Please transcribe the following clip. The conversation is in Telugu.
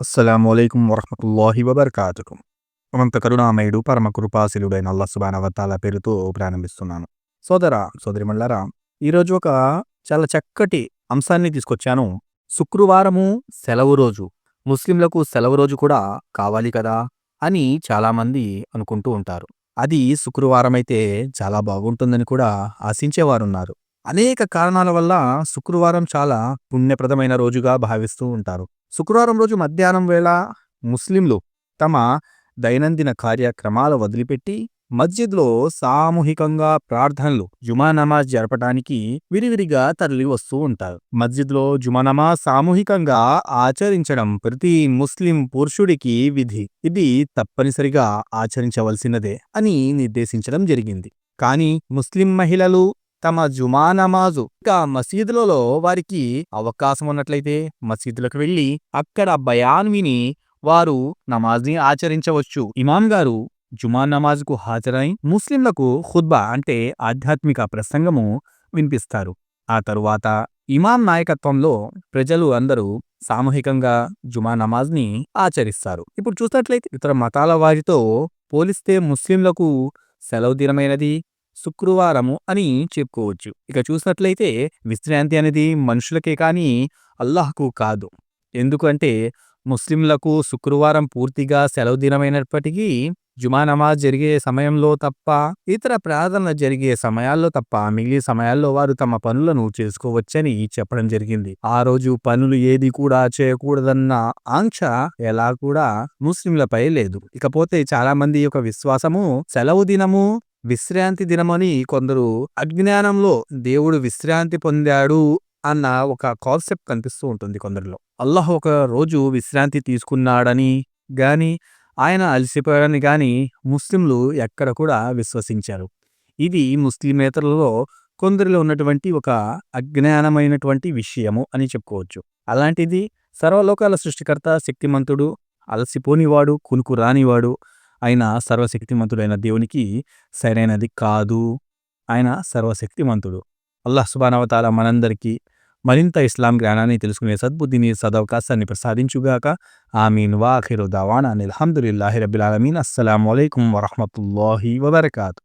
అస్సలాము అలైకుం వరహమతుల్లాహి వబర్కాతుకు అనంత కరుణామయుడు పరమ కృపాశీలుడైన అల్లా సుబానవతాల పేరుతో ప్రారంభిస్తున్నాను సోదర సోదరిమల్లారా ఈరోజు ఒక చాలా చక్కటి అంశాన్ని తీసుకొచ్చాను శుక్రవారము సెలవు రోజు ముస్లింలకు సెలవు రోజు కూడా కావాలి కదా అని చాలామంది అనుకుంటూ ఉంటారు అది శుక్రవారం అయితే చాలా బాగుంటుందని కూడా ఆశించేవారున్నారు అనేక కారణాల వల్ల శుక్రవారం చాలా పుణ్యప్రదమైన రోజుగా భావిస్తూ ఉంటారు శుక్రవారం రోజు మధ్యాహ్నం వేళ ముస్లింలు తమ దైనందిన కార్యక్రమాలు వదిలిపెట్టి మస్జిద్లో సామూహికంగా ప్రార్థనలు జుమా నమాజ్ జరపడానికి విరివిరిగా తరలి వస్తూ ఉంటారు. మస్జిద్లో జుమా నమాజ్ సామూహికంగా ఆచరించడం ప్రతి ముస్లిం పురుషుడికి విధి. ఇది తప్పనిసరిగా ఆచరించవలసినదే అని నిర్దేశించడం జరిగింది. కానీ ముస్లిం మహిళలు తమ జుమా నమాజు. ఇంకా మసీదులలో వారికి అవకాశం ఉన్నట్లయితే మసీదులకు వెళ్ళి అక్కడ బయాన్ విని వారు నమాజ్ని ఆచరించవచ్చు. ఇమాం గారు జుమా నమాజ్కు హాజరై ముస్లింలకు ఖుద్బా అంటే ఆధ్యాత్మిక ప్రసంగము వినిపిస్తారు. ఆ తరువాత ఇమాం నాయకత్వంలో ప్రజలు అందరూ సామూహికంగా జుమా నమాజ్ని ఆచరిస్తారు. ఇప్పుడు చూసినట్లయితే ఇతర మతాల వారితో పోలిస్తే ముస్లింలకు సెలవు దినమైనది శుక్రవారము అని చెప్పుకోవచ్చు. ఇక చూసినట్లయితే విశ్రాంతి అనేది మనుషులకే కానీ అల్లాహకు కాదు. ఎందుకంటే ముస్లింలకు శుక్రవారం పూర్తిగా సెలవు దినమైనప్పటికీ జుమా నమాజ్ జరిగే సమయంలో తప్ప ఇతర ప్రార్థనలు జరిగే సమయాల్లో తప్ప మిగిలిన సమయాల్లో వారు తమ పనులను చేసుకోవచ్చని చెప్పడం జరిగింది. ఆ రోజు పనులు ఏది కూడా చేయకూడదన్న ఆంక్ష ఎలా కూడా ముస్లింలపై లేదు. ఇకపోతే చాలా మంది యొక్క విశ్వాసము సెలవు దినము విశ్రాంతి దినమని కొందరు అజ్ఞానంలో దేవుడు విశ్రాంతి పొందాడు అన్న ఒక కాన్సెప్ట్ కనిపిస్తూ ఉంటుంది కొందరిలో. అల్లాహ్ ఒక రోజు విశ్రాంతి తీసుకున్నాడని గాని ఆయన అలసిపోయాడని గాని ముస్లింలు ఎక్కడ కూడా విశ్వసించారు. ఇది ముస్లిమేతరులలో కొందరిలో ఉన్నటువంటి ఒక అజ్ఞానమైనటువంటి విషయము అని చెప్పుకోవచ్చు. అలాంటిది సర్వలోకాల సృష్టికర్త శక్తిమంతుడు అలసిపోనివాడు కునుకు రానివాడు ఆయన సర్వశక్తిమంతుడైన దేవునికి సరైనది కాదు. ఆయన సర్వశక్తిమంతుడు. అల్లాహ్ సుబానవతాల మనందరికీ మరింత ఇస్లాం జ్ఞానాన్ని తెలుసుకునే సద్బుద్ధిని సదవకాశాన్ని ప్రసాదించుగాక. ఆమీన్. వాఖిరు దావానా అల్హమ్దుల్లాహి రబ్బిల్ ఆలమీన్. అస్సలం వలైకం వరహమతుల్లాహి వబర్కాతు.